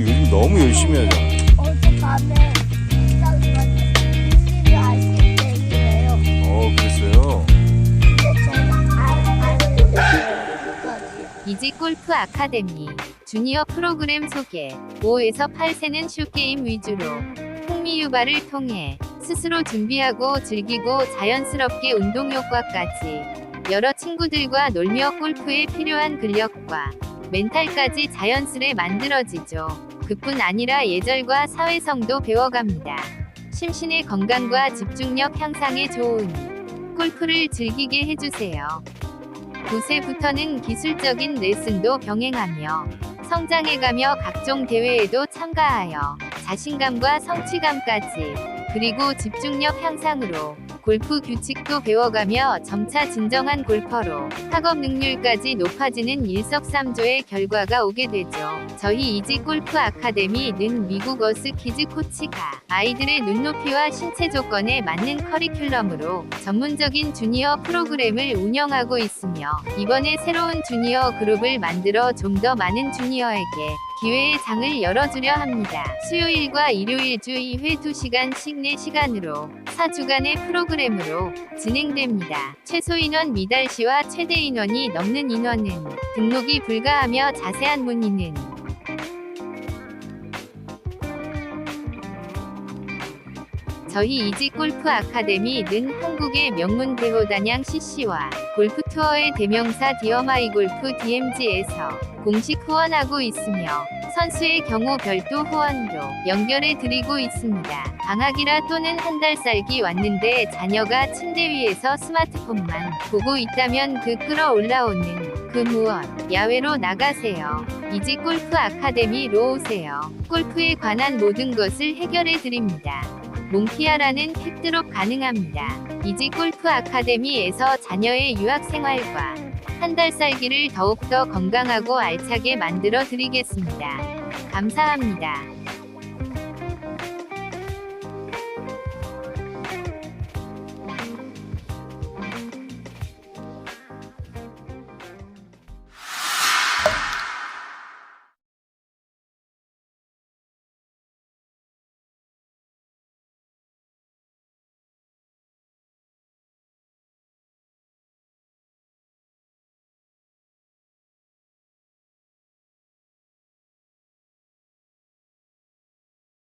요즘 너무 열심히 하잖아. 어젯밤에 아실 때이에요. 어, 그랬어요. 이지 골프 아카데미 주니어 프로그램 소개 5에서 8세는 슈게임 위주로 흥미 유발을 통해 스스로 준비하고 즐기고 자연스럽게 운동 효과까지 여러 친구들과 놀며 골프에 필요한 근력과 멘탈까지 자연스레 만들어지죠. 그뿐 아니라 예절과 사회성도 배워갑니다. 심신의 건강과 집중력 향상에 좋은 골프를 즐기게 해주세요. 9세부터는 기술적인 레슨도 병행하며 성장해가며 각종 대회에도 참가하여 자신감과 성취감까지 그리고 집중력 향상으로 골프 규칙도 배워가며 점차 진정한 골퍼로 학업 능률까지 높아지는 일석삼조의 결과가 오게 되죠. 저희 이지 골프 아카데미는 미국 어스 키즈 코치가 아이들의 눈높이와 신체 조건에 맞는 커리큘럼으로 전문적인 주니어 프로그램을 운영하고 있으며 이번에 새로운 주니어 그룹을 만들어 좀 더 많은 주니어에게 기회의 장을 열어주려 합니다. 수요일과 일요일 주 2회 2시간씩 4시간으로 4주간의 프로그램으로 진행됩니다. 최소 인원 미달 시와 최대 인원이 넘는 인원은 등록이 불가하며 자세한 문의는 저희 이지 골프 아카데미는 한국의 명문 대호 단양 CC와 골프 투어의 대명사 디어마이 골프 DMG에서 공식 후원하고 있으며 선수의 경우 별도 후원도 연결해 드리고 있습니다. 방학이라 또는 한 달 살기 왔는데 자녀가 침대 위에서 스마트폰만 보고 있다면 그 끌어올라오는 그 무엇 야외로 나가세요. 이지 골프 아카데미로 오세요. 골프에 관한 모든 것을 해결해 드립니다. 몽키아라는 팩드롭 가능합니다. 이지 골프 아카데미에서 자녀의 유학 생활과 한 달 살기를 더욱더 건강하고 알차게 만들어 드리겠습니다. 감사합니다.